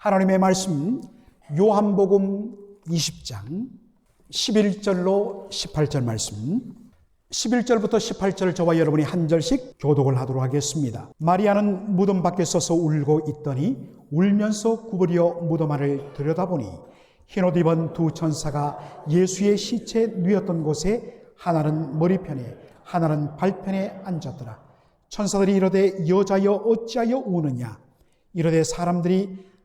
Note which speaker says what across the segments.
Speaker 1: 하나님의 말씀 요한복음 20장 11절로 18절 말씀 11절부터 18절 저와 여러분이 한 절씩 교독을 하도록 하겠습니다. 마리아는 무덤 밖에 서서 울고 있더니 울면서 구부려 무덤 안을 들여다보니 흰옷 입은 두 천사가 예수의 시체 누였던 곳에 하나는 머리편에 하나는 발편에 앉았더라. 천사들이 이르되 여자여 어찌하여 우느냐 이르되 사람들이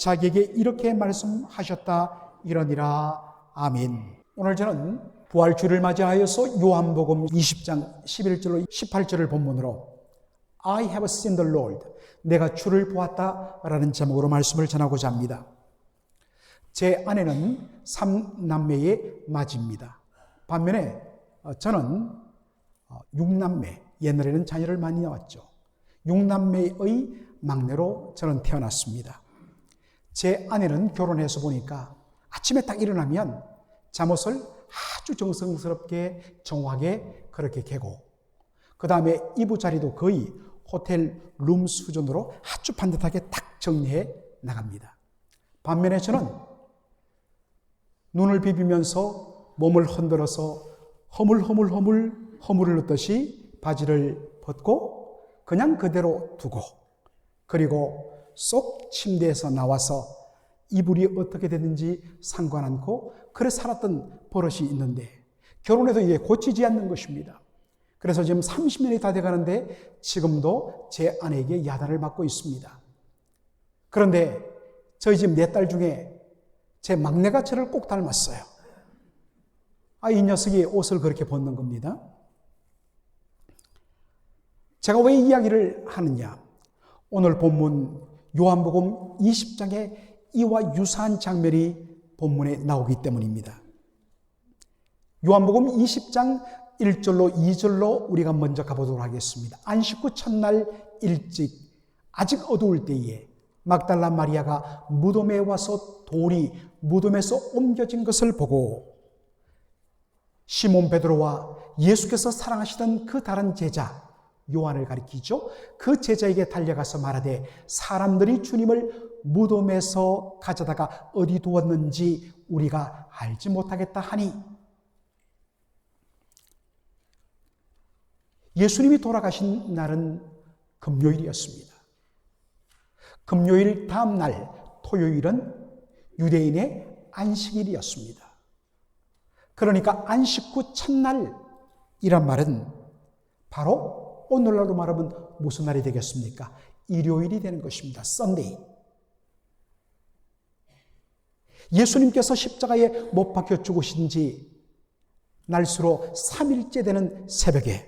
Speaker 1: 자기에게 이렇게 말씀하셨다 이러니라 아멘. 오늘 저는 부활주를 맞이하여서 요한복음 20장 11절로 18절을 본문으로 I have seen the Lord. 내가 주를 보았다 라는 제목으로 말씀을 전하고자 합니다. 제 아내는 삼남매의 맞입니다. 반면에 어, 저는 어, 육남매, 옛날에는 자녀를 많이 낳았죠. 육남매의 막내로 저는 태어났습니다. 제 아내는 결혼해서 보니까 아침에 딱 일어나면 잠옷을 아주 정성스럽게 정확하게 그렇게 개고 그 다음에 이부자리도 거의 호텔 룸 수준으로 아주 반듯하게 딱 정리해 나갑니다. 반면에 저는 눈을 비비면서 몸을 흔들어서 허물허물허물 허물을 넣듯이 바지를 벗고 그냥 그대로 두고 그리고 쏙 침대에서 나와서 이불이 어떻게 되는지 상관 않고 그래 살았던 버릇이 있는데 결혼해서 이게 고치지 않는 것입니다. 그래서 지금 30년이 다 돼가는데 지금도 제 아내에게 야단을 받고 있습니다. 그런데 저희 집 네 딸 중에 제 막내가 저를 꼭 닮았어요. 아, 이 녀석이 옷을 그렇게 벗는 겁니다. 제가 왜 이야기를 하느냐? 오늘 본문 요한복음 20장에 이와 유사한 장면이 본문에 나오기 때문입니다. 요한복음 20장 1절로 2절로 우리가 먼저 가보도록 하겠습니다. 안식 후 첫날 일찍 아직 어두울 때에 막달라 마리아가 무덤에 와서 돌이 무덤에서 옮겨진 것을 보고 시몬 베드로와 예수께서 사랑하시던 그 다른 제자 요한을 가리키죠. 그 제자에게 달려가서 말하되 사람들이 주님을 무덤에서 가져다가 어디 두었는지 우리가 알지 못하겠다 하니 예수님이 돌아가신 날은 금요일이었습니다. 금요일 다음 날 토요일은 유대인의 안식일이었습니다. 그러니까 안식 후 첫날이란 말은 바로 오늘날로 말하면 무슨 날이 되겠습니까? 일요일이 되는 것입니다. 썬데이. 예수님께서 십자가에 못 박혀 죽으신 지 날수로 3일째 되는 새벽에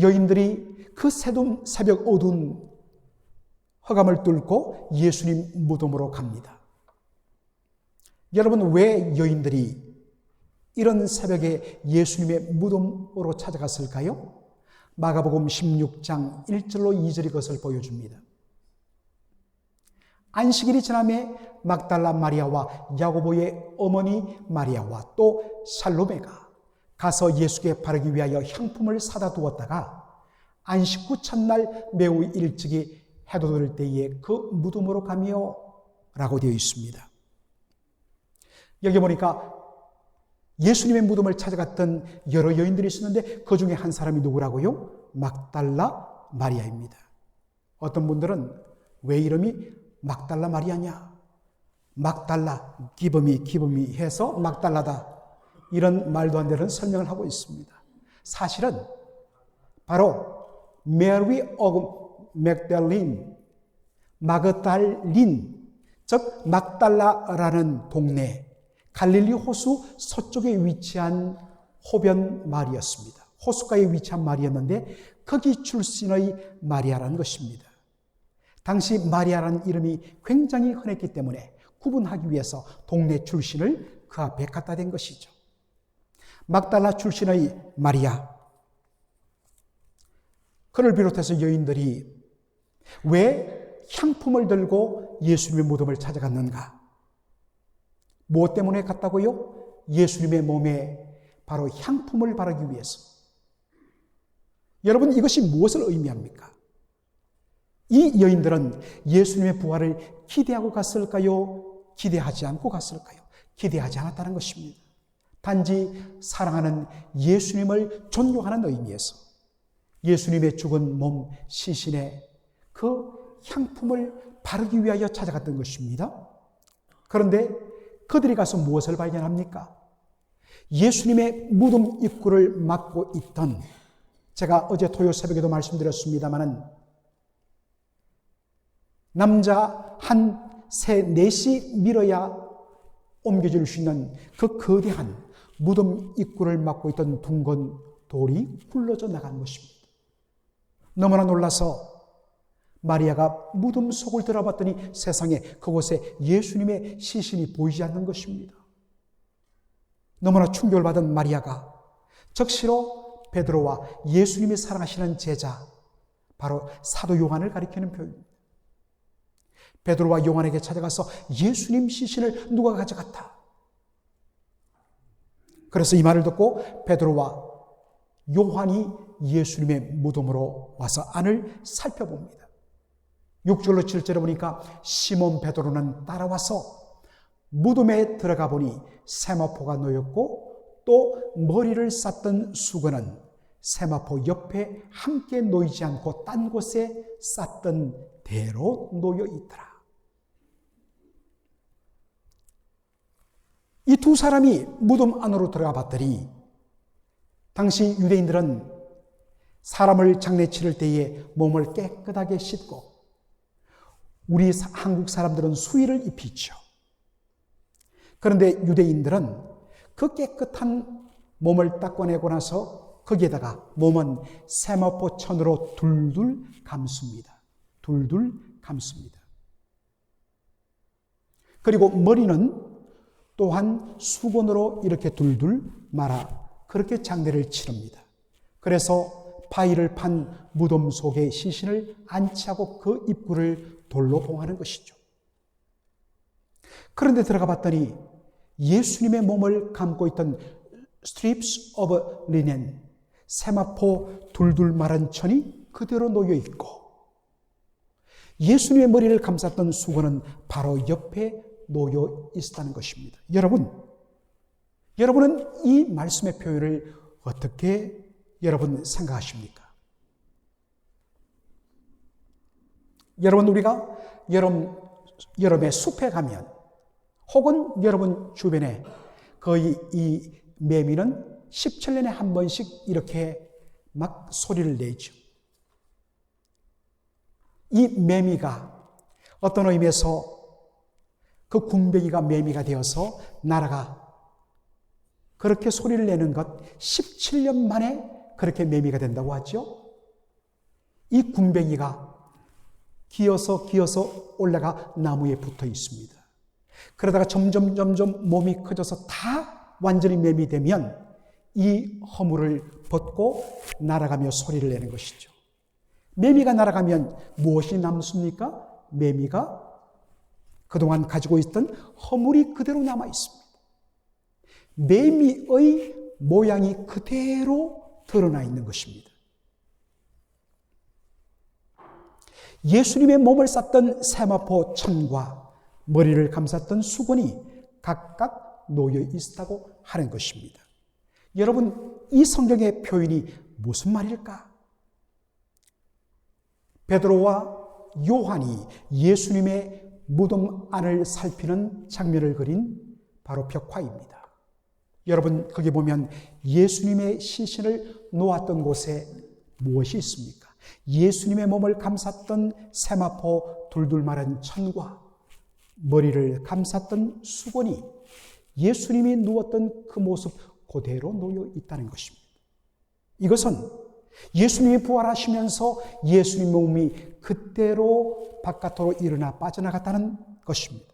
Speaker 1: 여인들이 그 새벽 어두운 허감을 뚫고 예수님 무덤으로 갑니다. 여러분, 왜 여인들이 이런 새벽에 예수님의 무덤으로 찾아갔을까요? 마가복음 16장 1절로 2절이 그것을 보여줍니다. 안식일이 지남에 막달라 마리아와 야고보의 어머니 마리아와 또 살로메가 가서 예수께 바르기 위하여 향품을 사다 두었다가 안식 후 첫날 매우 일찍이 해돋을 때에 그 무덤으로 가며 라고 되어 있습니다. 여기 보니까 예수님의 무덤을 찾아갔던 여러 여인들이 있었는데 그 중에 한 사람이 누구라고요? 막달라 마리아입니다. 어떤 분들은 왜 이름이 막달라 마리아냐? 막달라, 기범이, 기범이 해서 막달라다. 이런 말도 안 되는 설명을 하고 있습니다. 사실은 바로 메리 어 맥달린, 마그달린, 즉 막달라라는 동네, 갈릴리 호수 서쪽에 위치한 호변 말이었습니다. 호수가에 위치한 말이었는데 거기 출신의 마리아라는 것입니다. 당시 마리아라는 이름이 굉장히 흔했기 때문에 구분하기 위해서 동네 출신을 그 앞에 갖다 댄 것이죠. 막달라 출신의 마리아. 그를 비롯해서 여인들이 왜 향품을 들고 예수님의 무덤을 찾아갔는가? 무엇 때문에 갔다고요? 예수님의 몸에 바로 향품을 바르기 위해서. 여러분, 이것이 무엇을 의미합니까? 이 여인들은 예수님의 부활을 기대하고 갔을까요? 기대하지 않고 갔을까요? 기대하지 않았다는 것입니다. 단지 사랑하는 예수님을 존경하는 의미에서 예수님의 죽은 몸 시신에 그 향품을 바르기 위하여 찾아갔던 것입니다. 그런데 그들이 가서 무엇을 발견합니까? 예수님의 무덤 입구를 막고 있던 제가 어제 토요 새벽에도 말씀드렸습니다마는 남자 한 세 넷이 밀어야 옮겨질 수 있는 그 거대한 무덤 입구를 막고 있던 둥근 돌이 굴러져 나간 것입니다. 너무나 놀라서 마리아가 무덤 속을 들어봤더니 세상에 그곳에 예수님의 시신이 보이지 않는 것입니다. 너무나 충격을 받은 마리아가 적시로 베드로와 예수님이 사랑하시는 제자 바로 사도 요한을 가리키는 표현입니다. 베드로와 요한에게 찾아가서 예수님 시신을 누가 가져갔다. 그래서 이 말을 듣고 베드로와 요한이 예수님의 무덤으로 와서 안을 살펴봅니다. 6절로 7절에 보니까 시몬 베드로는 따라와서 무덤에 들어가 보니 세마포가 놓였고 또 머리를 쌌던 수건은 세마포 옆에 함께 놓이지 않고 딴 곳에 쌌던 대로 놓여 있더라. 이 두 사람이 무덤 안으로 들어가 봤더니 당시 유대인들은 사람을 장례 치를 때에 몸을 깨끗하게 씻고 우리 한국 사람들은 수의를 입히죠. 그런데 유대인들은 그 깨끗한 몸을 닦아내고 나서 거기에다가 몸은 세마포 천으로 둘둘 감습니다. 둘둘 감습니다. 그리고 머리는 또한 수건으로 이렇게 둘둘 말아 그렇게 장례를 치릅니다. 그래서 바위를 판 무덤 속에 시신을 안치하고 그 입구를 돌로 봉하는 것이죠. 그런데 들어가 봤더니 예수님의 몸을 감고 있던 strips of linen, 세마포 둘둘 마른 천이 그대로 놓여 있고 예수님의 머리를 감쌌던 수건은 바로 옆에 놓여 있었다는 것입니다. 여러분, 여러분은 이 말씀의 표현을 어떻게 여러분 생각하십니까? 여러분, 우리가 여름, 여름에 숲에 가면 혹은 여러분 주변에 거의 이 매미는 17년에 한 번씩 이렇게 막 소리를 내죠. 이 매미가 어떤 의미에서 그 궁뱅이가 매미가 되어서 나라가 그렇게 소리를 내는 것 17년 만에 그렇게 매미가 된다고 하죠. 이 궁뱅이가 기어서 기어서 올라가 나무에 붙어 있습니다. 그러다가 점점 점점 몸이 커져서 다 완전히 매미 되면 이 허물을 벗고 날아가며 소리를 내는 것이죠. 매미가 날아가면 무엇이 남습니까? 매미가 그동안 가지고 있던 허물이 그대로 남아 있습니다. 매미의 모양이 그대로 드러나 있는 것입니다. 예수님의 몸을 쌌던 세마포 천과 머리를 감쌌던 수건이 각각 놓여 있다고 하는 것입니다. 여러분, 이 성경의 표현이 무슨 말일까? 베드로와 요한이 예수님의 무덤 안을 살피는 장면을 그린 바로 벽화입니다. 여러분, 거기 보면 예수님의 시신을 놓았던 곳에 무엇이 있습니까? 예수님의 몸을 감쌌던 세마포 둘둘 마른 천과 머리를 감쌌던 수건이 예수님이 누웠던 그 모습 그대로 놓여 있다는 것입니다. 이것은 예수님이 부활하시면서 예수님 몸이 그대로 바깥으로 일어나 빠져나갔다는 것입니다.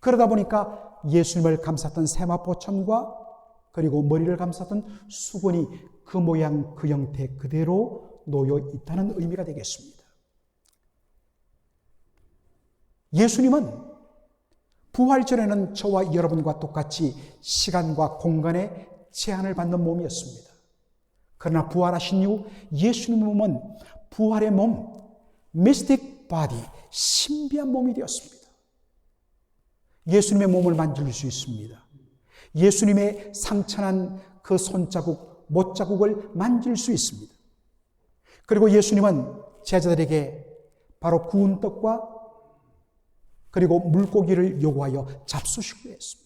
Speaker 1: 그러다 보니까 예수님을 감쌌던 세마포천과 그리고 머리를 감쌌던 수건이 그 모양 그 형태 그대로 놓여 있다는 의미가 되겠습니다. 예수님은 부활 전에는 저와 여러분과 똑같이 시간과 공간에 제한을 받는 몸이었습니다. 그러나 부활하신 이후 예수님의 몸은 부활의 몸, 미스틱 바디, 신비한 몸이 되었습니다. 예수님의 몸을 만질 수 있습니다. 예수님의 상처난 그 손자국, 못자국을 만질 수 있습니다. 그리고 예수님은 제자들에게 바로 구운 떡과 그리고 물고기를 요구하여 잡수시고 했습니다.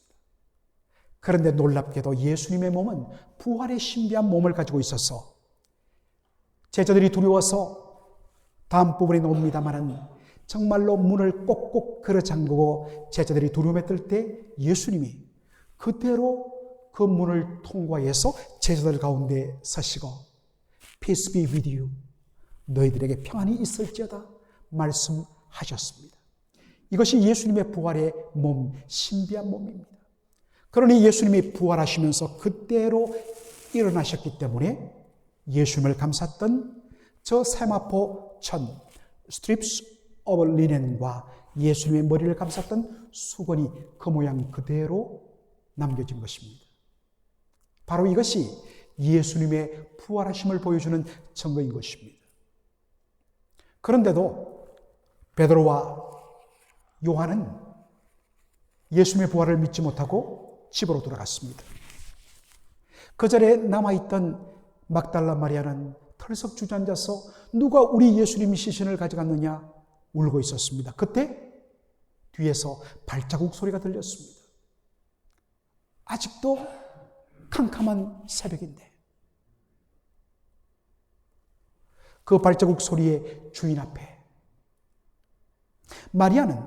Speaker 1: 그런데 놀랍게도 예수님의 몸은 부활의 신비한 몸을 가지고 있어서 제자들이 두려워서 다음 부분에 나옵니다만은 정말로 문을 꼭꼭 걸어 잠그고 제자들이 두려움에 뜰 때 예수님이 그대로 그 문을 통과해서 제자들 가운데 서시고 Peace be with you. 너희들에게 평안이 있을지어다 말씀하셨습니다. 이것이 예수님의 부활의 몸, 신비한 몸입니다. 그러니 예수님이 부활하시면서 그대로 일어나셨기 때문에 예수님을 감쌌던 저 세마포 천, 스트립스 오브 리넨과 예수님의 머리를 감쌌던 수건이 그 모양 그대로 남겨진 것입니다. 바로 이것이 예수님의 부활하심을 보여주는 증거인 것입니다. 그런데도 베드로와 요한은 예수님의 부활을 믿지 못하고 집으로 돌아갔습니다. 그 자리에 남아있던 막달라 마리아는 털썩 주저앉아서 누가 우리 예수님 시신을 가져갔느냐 울고 있었습니다. 그때 뒤에서 발자국 소리가 들렸습니다. 아직도 캄캄한 새벽인데 그 발자국 소리의 주인 앞에 마리아는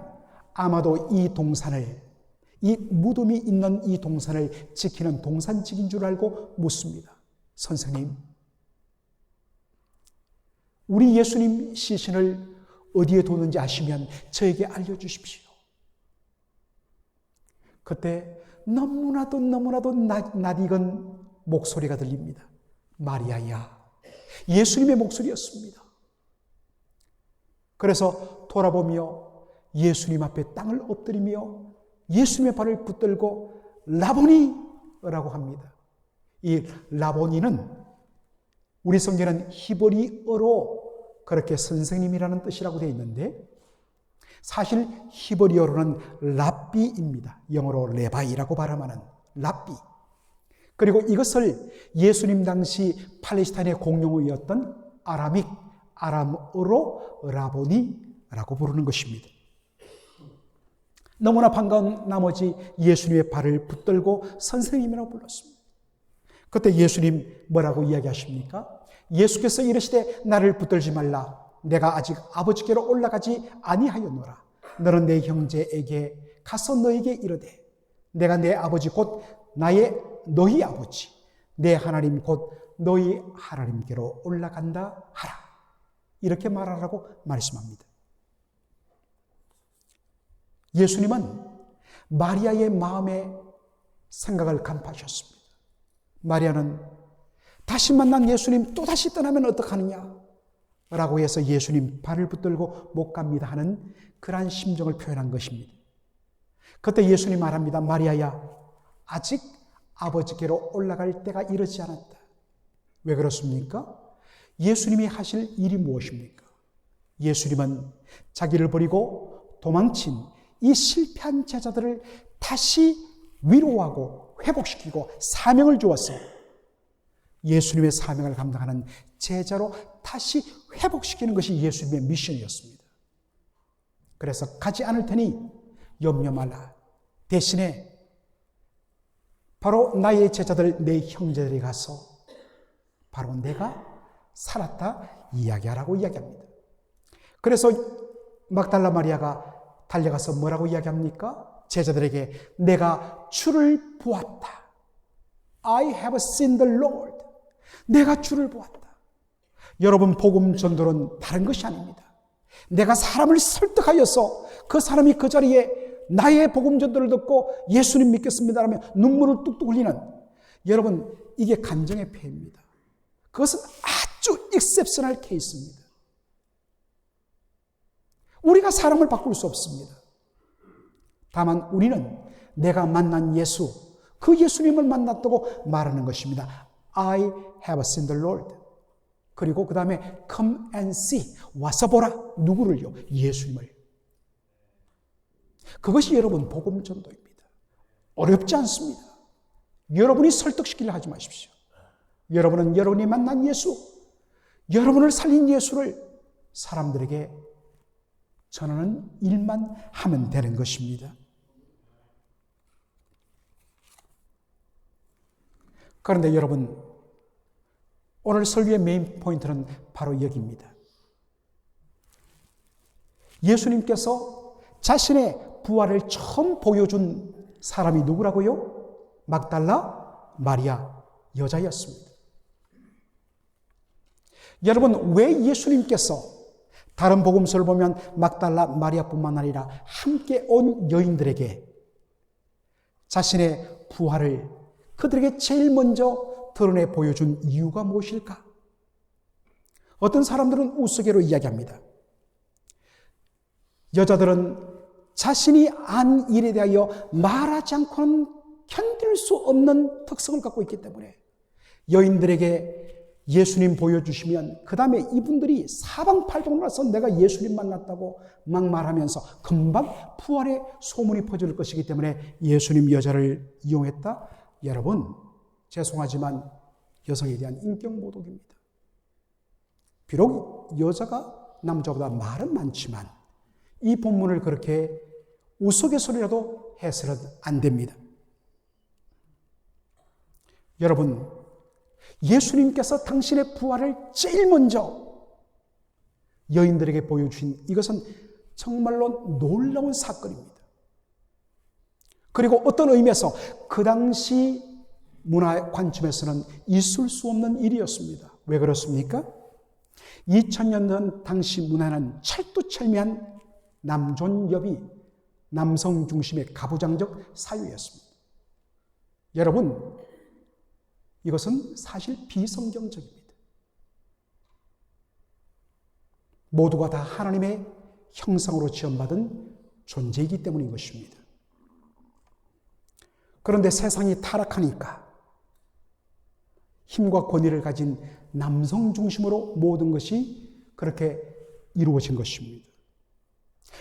Speaker 1: 아마도 이 동산을 이 무덤이 있는 이 동산을 지키는 동산직인 줄 알고 묻습니다. 선생님, 우리 예수님 시신을 어디에 두는지 아시면 저에게 알려주십시오. 그때 너무나도 너무나도 낯익은 목소리가 들립니다. 마리아야. 예수님의 목소리였습니다. 그래서 돌아보며 예수님 앞에 땅을 엎드리며 예수님의 발을 붙들고 라보니라고 합니다. 이 라보니는 우리 성경은 히브리어로 그렇게 선생님이라는 뜻이라고 되어 있는데 사실 히브리어로는 랍비입니다. 영어로 레바이라고 발음하는 랍비. 그리고 이것을 예수님 당시 팔레스타인의 공용어였던 아람익, 아람어로 라보니라고 부르는 것입니다. 너무나 반가운 나머지 예수님의 발을 붙들고 선생님이라고 불렀습니다. 그때 예수님 뭐라고 이야기하십니까? 예수께서 이르시되 나를 붙들지 말라. 내가 아직 아버지께로 올라가지 아니하였노라. 너는 내 형제에게 가서 너에게 이르되 내가 내 아버지 곧 나의 너희 아버지 내 하나님 곧 너희 하나님께로 올라간다 하라. 이렇게 말하라고 말씀합니다. 예수님은 마리아의 마음의 생각을 간파하셨습니다. 마리아는 다시 만난 예수님 또다시 떠나면 어떡하느냐? 라고 해서 예수님 발을 붙들고 못 갑니다 하는 그러한 심정을 표현한 것입니다. 그때 예수님 말합니다. 마리아야, 아직 아버지께로 올라갈 때가 이르지 않았다. 왜 그렇습니까? 예수님이 하실 일이 무엇입니까? 예수님은 자기를 버리고 도망친 이 실패한 제자들을 다시 위로하고 회복시키고 사명을 주었어요. 예수님의 사명을 감당하는 제자로 다시 회복시키는 것이 예수님의 미션이었습니다. 그래서 가지 않을 테니 염려 말라. 대신에 바로 나의 제자들, 내 형제들이 가서 바로 내가 살았다 이야기하라고 이야기합니다. 그래서 막달라 마리아가 달려가서 뭐라고 이야기합니까? 제자들에게 내가 주를 보았다. I have seen the Lord. 내가 주를 보았다. 여러분, 복음 전도는 다른 것이 아닙니다. 내가 사람을 설득하여서 그 사람이 그 자리에 나의 복음 전도를 듣고 예수님 믿겠습니다 하면 눈물을 뚝뚝 흘리는 여러분, 이게 감정의 폐입니다. 그것은 아주 익셉셔널 케이스입니다. 우리가 사람을 바꿀 수 없습니다. 다만 우리는 내가 만난 예수, 그 예수님을 만났다고 말하는 것입니다. I have seen the Lord. 그리고 그 다음에 come and see. 와서 보라. 누구를요? 예수님을. 그것이 여러분 복음 전도입니다. 어렵지 않습니다. 여러분이 설득시키려 하지 마십시오. 여러분은 여러분이 만난 예수, 여러분을 살린 예수를 사람들에게 전하는 일만 하면 되는 것입니다. 그런데 여러분, 오늘 설교의 메인 포인트는 바로 여기입니다. 예수님께서 자신의 부활을 처음 보여준 사람이 누구라고요? 막달라 마리아 여자였습니다. 여러분, 왜 예수님께서 다른 복음서를 보면 막달라 마리아뿐만 아니라 함께 온 여인들에게 자신의 부활을 그들에게 제일 먼저 드러내 보여준 이유가 무엇일까? 어떤 사람들은 우스개로 이야기합니다. 여자들은 자신이 안 일에 대하여 말하지 않고는 견딜 수 없는 특성을 갖고 있기 때문에 여인들에게 예수님 보여주시면 그 다음에 이분들이 사방팔방으로 나서 내가 예수님 만났다고 막 말하면서 금방 부활의 소문이 퍼질 것이기 때문에 예수님 여자를 이용했다? 여러분 죄송하지만 여성에 대한 인격 모독입니다. 비록 여자가 남자보다 말은 많지만 이 본문을 그렇게 우스갯소리라도 해서는 안 됩니다. 여러분, 예수님께서 당신의 부활을 제일 먼저 여인들에게 보여주신 이것은 정말로 놀라운 사건입니다. 그리고 어떤 의미에서 그 당시 문화 관점에서는 있을 수 없는 일이었습니다. 왜 그렇습니까? 2000년 전 당시 문화는 철두철미한 남존여비, 남성 중심의 가부장적 사유였습니다. 여러분, 이것은 사실 비성경적입니다. 모두가 다 하나님의 형상으로 지원받은 존재이기 때문인 것입니다. 그런데 세상이 타락하니까 힘과 권위를 가진 남성 중심으로 모든 것이 그렇게 이루어진 것입니다.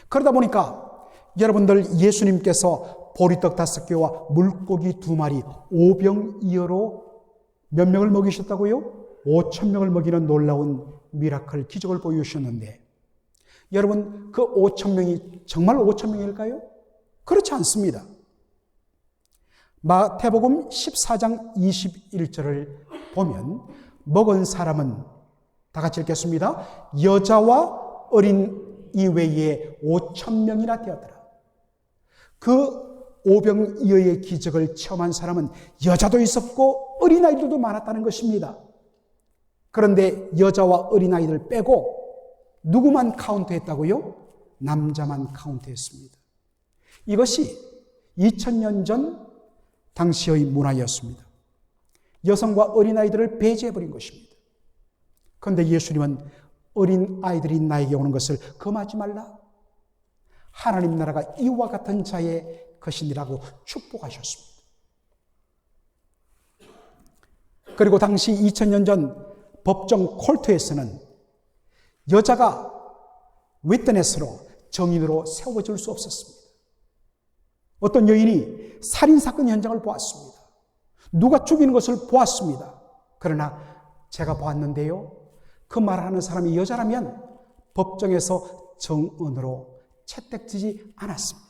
Speaker 1: 그러다 보니까 여러분들 예수님께서 보리떡 다섯 개와 물고기 두 마리 오병이어로 몇 명을 먹이셨다고요? 5천 명을 먹이는 놀라운 미라클 기적을 보여주셨는데 여러분 그 5천 명이 정말 5천 명일까요? 그렇지 않습니다. 마태복음 14장 21절을 보면 먹은 사람은 다 같이 읽겠습니다. 여자와 어린 이외에 5천 명이나 되었더라. 그 오병이어의 기적을 체험한 사람은 여자도 있었고 어린아이들도 많았다는 것입니다. 그런데 여자와 어린아이들 빼고 누구만 카운트했다고요? 남자만 카운트했습니다. 이것이 2000년 전 당시의 문화였습니다. 여성과 어린아이들을 배제해버린 것입니다. 그런데 예수님은 어린아이들이 나에게 오는 것을 금하지 말라. 하나님 나라가 이와 같은 자의 것이니라고 축복하셨습니다. 그리고 당시 2000년 전 법정 콜트에서는 여자가 윗드네스로 정인으로 세워질 수 없었습니다. 어떤 여인이 살인사건 현장을 보았습니다. 누가 죽이는 것을 보았습니다. 그러나 제가 보았는데요. 그 말하는 사람이 여자라면 법정에서 정언으로 채택되지 않았습니다.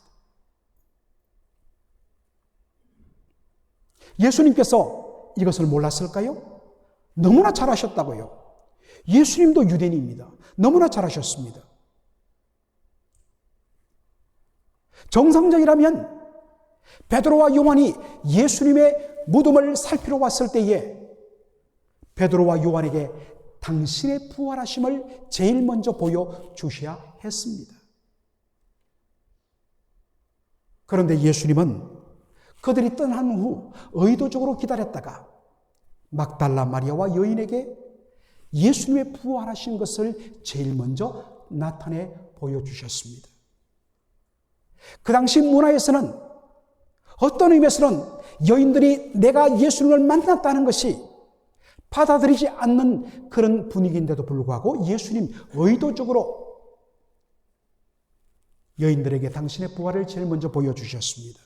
Speaker 1: 예수님께서 이것을 몰랐을까요? 너무나 잘하셨다고요. 예수님도 유대인입니다. 너무나 잘하셨습니다. 정상적이라면 베드로와 요한이 예수님의 무덤을 살피러 왔을 때에 베드로와 요한에게 당신의 부활하심을 제일 먼저 보여 주셔야 했습니다. 그런데 예수님은 그들이 떠난 후 의도적으로 기다렸다가 막달라 마리아와 여인에게 예수님의 부활하신 것을 제일 먼저 나타내 보여주셨습니다. 그 당시 문화에서는 어떤 의미에서는 여인들이 내가 예수님을 만났다는 것이 받아들이지 않는 그런 분위기인데도 불구하고 예수님 의도적으로 여인들에게 당신의 부활을 제일 먼저 보여주셨습니다.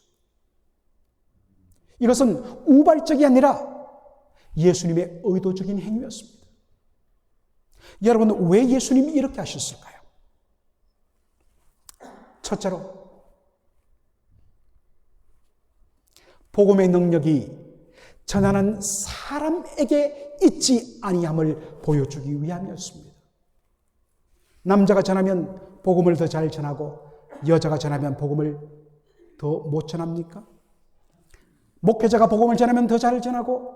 Speaker 1: 이것은 우발적이 아니라 예수님의 의도적인 행위였습니다. 여러분, 왜 예수님이 이렇게 하셨을까요? 첫째로, 복음의 능력이 전하는 사람에게 있지 아니함을 보여주기 위함이었습니다. 남자가 전하면 복음을 더 잘 전하고 여자가 전하면 복음을 더 못 전합니까? 목회자가 복음을 전하면 더 잘 전하고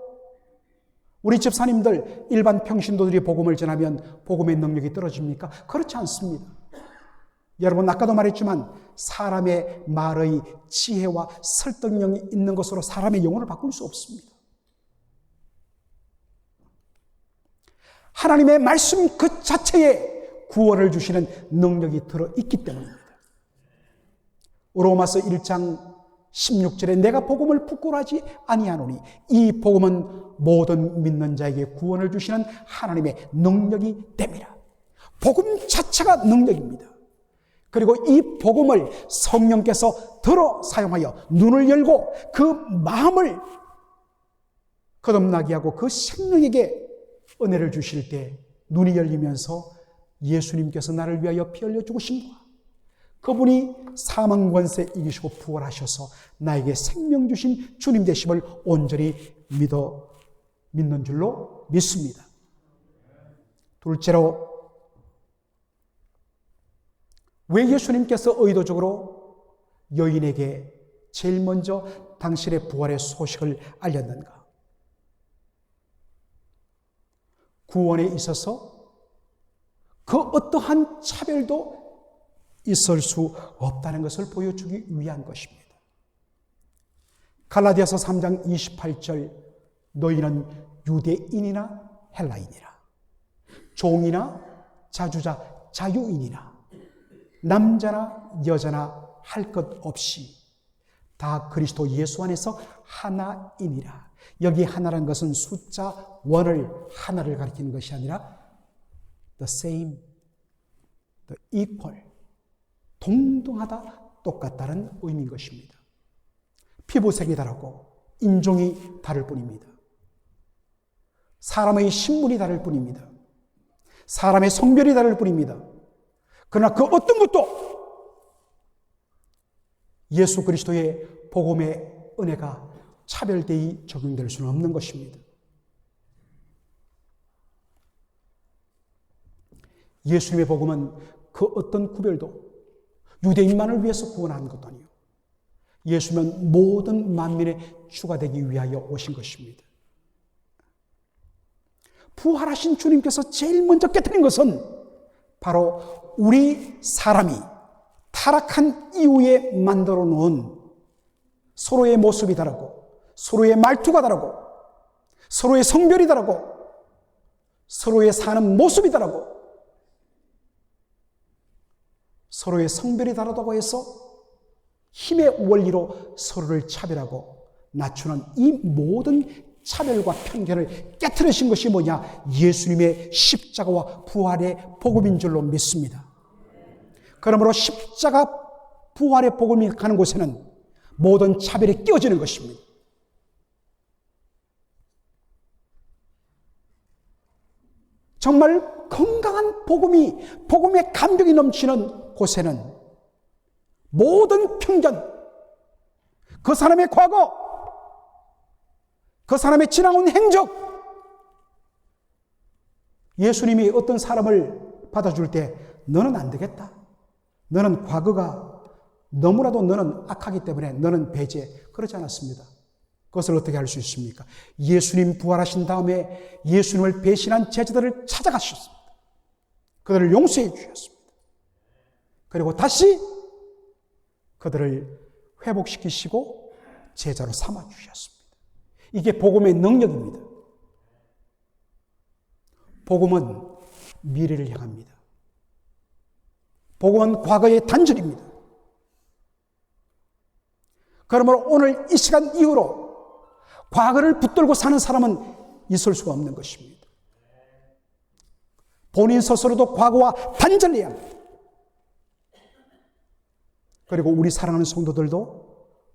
Speaker 1: 우리 집사님들 일반 평신도들이 복음을 전하면 복음의 능력이 떨어집니까? 그렇지 않습니다. 여러분 아까도 말했지만 사람의 말의 지혜와 설득력이 있는 것으로 사람의 영혼을 바꿀 수 없습니다. 하나님의 말씀 그 자체에 구원을 주시는 능력이 들어 있기 때문입니다. 로마서 1장 16절에 내가 복음을 부끄러하지 아니하노니 이 복음은 모든 믿는 자에게 구원을 주시는 하나님의 능력이 됩니다. 복음 자체가 능력입니다. 그리고 이 복음을 성령께서 들어 사용하여 눈을 열고 그 마음을 거듭나게 하고 그 생명에게 은혜를 주실 때 눈이 열리면서 예수님께서 나를 위하여 피 흘려 죽으신 것 그분이 사망 권세 이기시고 부활하셔서 나에게 생명 주신 주님 되심을 온전히 믿어 믿는 줄로 믿습니다. 둘째로 왜 예수님께서 의도적으로 여인에게 제일 먼저 당신의 부활의 소식을 알렸는가? 구원에 있어서 그 어떠한 차별도 있을 수 없다는 것을 보여주기 위한 것입니다. 갈라디아서 3장 28절 너희는 유대인이나 헬라인이라 종이나 자주자 자유인이나 남자나 여자나 할 것 없이 다 그리스도 예수 안에서 하나이니라. 여기 하나란 것은 숫자 원을 하나를 가리키는 것이 아니라 the same, the equal, 동등하다, 똑같다는 의미인 것입니다. 피부색이 다르고 인종이 다를 뿐입니다. 사람의 신분이 다를 뿐입니다. 사람의 성별이 다를 뿐입니다. 그러나 그 어떤 것도 예수 그리스도의 복음의 은혜가 차별되이 적용될 수는 없는 것입니다. 예수님의 복음은 그 어떤 구별도 유대인만을 위해서 구원한 것도 아니요. 예수는 모든 만민의 주가 되기 위하여 오신 것입니다. 부활하신 주님께서 제일 먼저 깨뜨린 것은 바로 우리 사람이 타락한 이후에 만들어 놓은 서로의 모습이 다르고 서로의 말투가 다르고 서로의 성별이 다르고 서로의 사는 모습이 다르고 서로의 성별이 다르다고 해서 힘의 원리로 서로를 차별하고 낮추는 이 모든 차별과 편견을 깨뜨리신 것이 뭐냐? 예수님의 십자가와 부활의 복음인 줄로 믿습니다. 그러므로 십자가 부활의 복음이 가는 곳에는 모든 차별이 끼어지는 것입니다. 정말 건강한 복음이, 복음의 감격이 넘치는 곳에는 모든 편견, 그 사람의 과거, 그 사람의 지나온 행적, 예수님이 어떤 사람을 받아줄 때 너는 안 되겠다. 너는 과거가 너무나도 너는 악하기 때문에 너는 배제. 그러지 않았습니다. 그것을 어떻게 할 수 있습니까? 예수님 부활하신 다음에 예수님을 배신한 제자들을 찾아가셨습니다. 그들을 용서해 주셨습니다. 그리고 다시 그들을 회복시키시고 제자로 삼아 주셨습니다. 이게 복음의 능력입니다. 복음은 미래를 향합니다. 복음은 과거의 단절입니다. 그러므로 오늘 이 시간 이후로 과거를 붙들고 사는 사람은 있을 수가 없는 것입니다. 본인 스스로도 과거와 단절해야 합니다. 그리고 우리 사랑하는 성도들도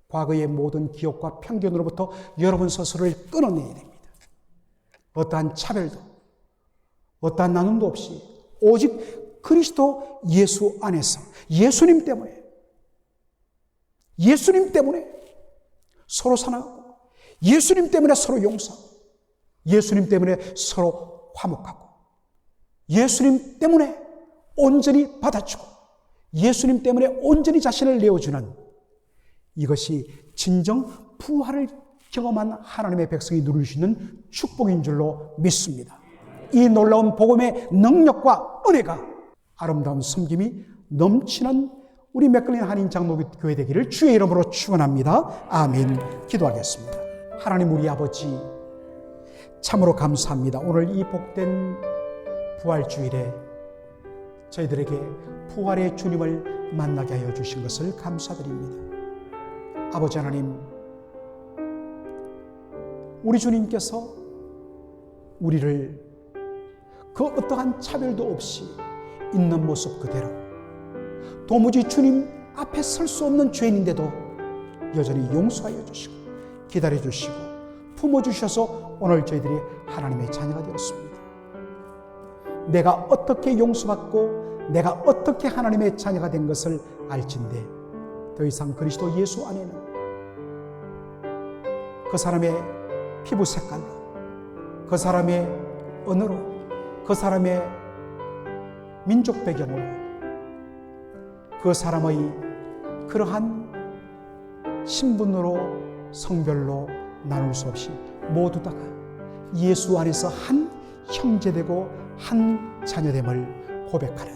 Speaker 1: 과거의 모든 기억과 편견으로부터 여러분 스스로를 끊어내야 됩니다. 어떠한 차별도, 어떠한 나눔도 없이 오직 그리스도 예수 안에서 예수님 때문에 예수님 때문에 서로 사랑하고 예수님 때문에 서로 용서하고 예수님 때문에 서로 화목하고 예수님 때문에 온전히 받아주고 예수님 때문에 온전히 자신을 내어주는 이것이 진정 부활을 경험한 하나님의 백성이 누릴 수 있는 축복인 줄로 믿습니다. 이 놀라운 복음의 능력과 은혜가 아름다운 섬김이 넘치는 우리 맥클린 한인 장로교회 되기를 주의 이름으로 축원합니다. 아멘. 기도하겠습니다. 하나님 우리 아버지 참으로 감사합니다. 오늘 이 복된 부활 주일에 저희들에게 부활의 주님을 만나게 하여 주신 것을 감사드립니다. 아버지 하나님, 우리 주님께서 우리를 그 어떠한 차별도 없이 있는 모습 그대로 도무지 주님 앞에 설 수 없는 죄인인데도 여전히 용서하여 주시고 기다려 주시고 품어 주셔서 오늘 저희들이 하나님의 자녀가 되었습니다. 내가 어떻게 용서받고 내가 어떻게 하나님의 자녀가 된 것을 알진데 더 이상 그리스도 예수 안에는 그 사람의 피부 색깔로 그 사람의 언어로 그 사람의 민족 배경으로 그 사람의 그러한 신분으로 성별로 나눌 수 없이 모두 다가 예수 안에서 한 형제되고 한 자녀됨을 고백하는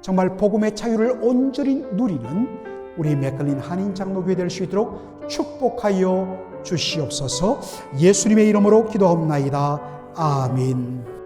Speaker 1: 정말 복음의 자유를 온전히 누리는 우리 맥걸린 한인 장로교회 될 수 있도록 축복하여 주시옵소서 예수님의 이름으로 기도하옵나이다. 아멘.